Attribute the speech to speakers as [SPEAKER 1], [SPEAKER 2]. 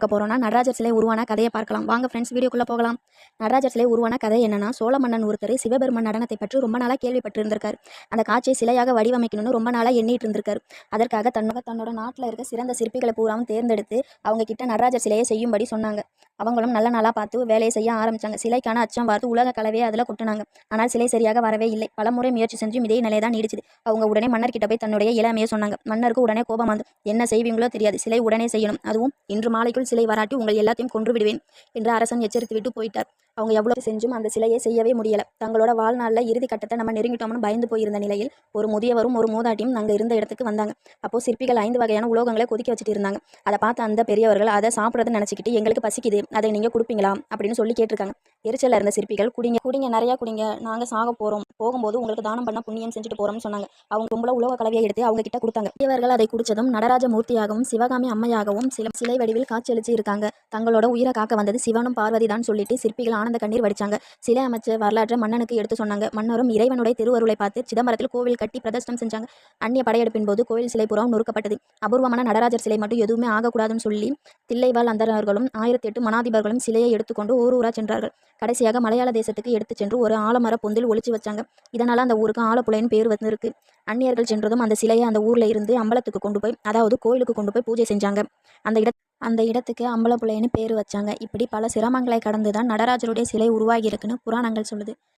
[SPEAKER 1] பார்க்க போகிறோம்னா நடராஜர் சிலை உருவான கதையை பார்க்கலாம். வாங்க ஃப்ரெண்ட்ஸ் வீடியோக்குள்ளே போகலாம். நடராஜர் சிலை உருவான கதை என்னன்னா சோழ மன்னன் ஒருத்தர் சிவபெருமன் நடனத்தை பற்றி ரொம்ப நாளாக கேள்விப்பட்டிருந்திருக்கார். அந்த காட்சியை சிலையாக வடிவமைக்கணும்னு ரொம்ப நாளாக எண்ணிட்டு இருந்திருக்காரு அதற்காக தன்னோட தன்னோட நாட்டில் இருக்க சிறந்த சிற்பிகளை பூராவும் தேர்ந்தெடுத்து அவங்க கிட்ட நடராஜர் சிலையை செய்யும்படி சொன்னாங்க. அவங்களும் நல்ல நாளாக பார்த்து வேலையை செய்ய ஆரம்பிச்சாங்க. சிலைக்கான அச்சம் பார்த்து உலக கலவையை அதில் கொட்டினாங்க. ஆனால் சிலை சரியாக வரவே இல்லை. பலமுறை முயற்சி செஞ்சும் இதே நிலை தான் நீடிச்சுது. அவங்க உடனே மன்னர்கிட்ட போய் தன்னுடைய இளமையை சொன்னாங்க. மன்னருக்கு உடனே கோபம் வந்து என்ன செய்வீங்களோ தெரியாது. சிலை உடனே செய்யணும். அதுவும் இன்று மாலைக்குள் சிலை வராட்டி உங்கள் எல்லாத்தையும் கொன்று விடுவேன் என்று அரசன் எச்சரித்து விட்டு போயிட்டார். அவங்க எவ்வளோ செஞ்சும் அந்த சிலையை செய்யவே முடியலை. தங்களோட வாழ்நாளில் இறுதி கட்டத்தை நம்ம நெருங்கிட்டோம்னு பயந்து போயிருந்த நிலையில் ஒரு முதியவரும் ஒரு மூதாட்டியும் அங்கே இருந்த இடத்துக்கு வந்தாங்க. அப்போது சிற்பிகள் ஐந்து வகையான உலோகங்களை கொதிக்க வச்சுட்டு இருந்தாங்க. அதை பார்த்து அந்த பெரியவர்கள் அதை சாப்பிட்றதுன்னு நினச்சிக்கிட்டு எங்களுக்கு பசிக்குது. அதை நீங்கள் கொடுப்பீங்களா? அப்படின்னு சொல்லி கேட்டிருக்காங்க. எரிச்சலில் இருந்த சிற்பிகள் குடிங்க குடிங்க நிறையா குடிங்க. நாங்கள் சாக போகிறோம் போகும்போது உங்களுக்கு தானம் பண்ண புண்ணியம் செஞ்சுட்டு போகிறோம்னு சொன்னாங்க. அவங்க கும்பல உலக கலவையை எடுத்து அவங்க கிட்ட கொடுத்தாங்க. இவர்கள் அதை குடிச்சதும் நடராஜ மூர்த்தியாகவும் சிவகாமி அம்மையாகவும் சில சிலை வடிவில் காட்சியளிச்சு இருக்காங்க. தங்களோட உயிரை காக்க வந்தது சிவனும் பார்வதி தான் சொல்லிட்டு சிற்பிகள் ஆனந்த கண்ணீர் வடிச்சாங்க. சிலை அமைச்ச வரலாற்றை மன்னனுக்கு எடுத்து சொன்னாங்க. மன்னரும் இறைவனுடைய திருவருளை பார்த்து சிதம்பரத்தில் கோவில் கட்டி பிரதர்ஷனம் செஞ்சாங்க. அந்நிய படையெடுப்பின் போது கோவில் சிலை புறம் நொறுக்கப்பட்டது. அபூர்வமான நடராஜர் சிலை மட்டும் எதுவுமே ஆகக்கூடாதுன்னு சொல்லி தில்லைவாழ் அந்தரர்களும் ஆயிரத்தி எட்டு மனாதிபர்களும் சிலையை எடுத்துக்கொண்டு ஊர் ஊரா சென்றார்கள். கடைசியாக மலையாள தேசத்துக்கு எடுத்து சென்று ஒரு ஆலமர பொந்தில் ஒழிச்சு வச்சாங்க. இதனால் அந்த ஊருக்கு ஆலப்புழைன்னு பேர் வந்திருக்கு அந்நியர்கள் சென்றதும் அந்த சிலையை அந்த ஊரில் இருந்து அம்பலத்துக்கு கொண்டு போய் அதாவது கோயிலுக்கு கொண்டு போய் பூஜை செஞ்சாங்க. அந்த இட அந்த இடத்துக்கு அம்பலப்புழைன்னு பேர் வச்சாங்க. இப்படி பல சிரமங்களை கடந்து தான் நடராஜருடைய சிலை உருவாகியிருக்குன்னு புராணங்கள் சொல்லுது.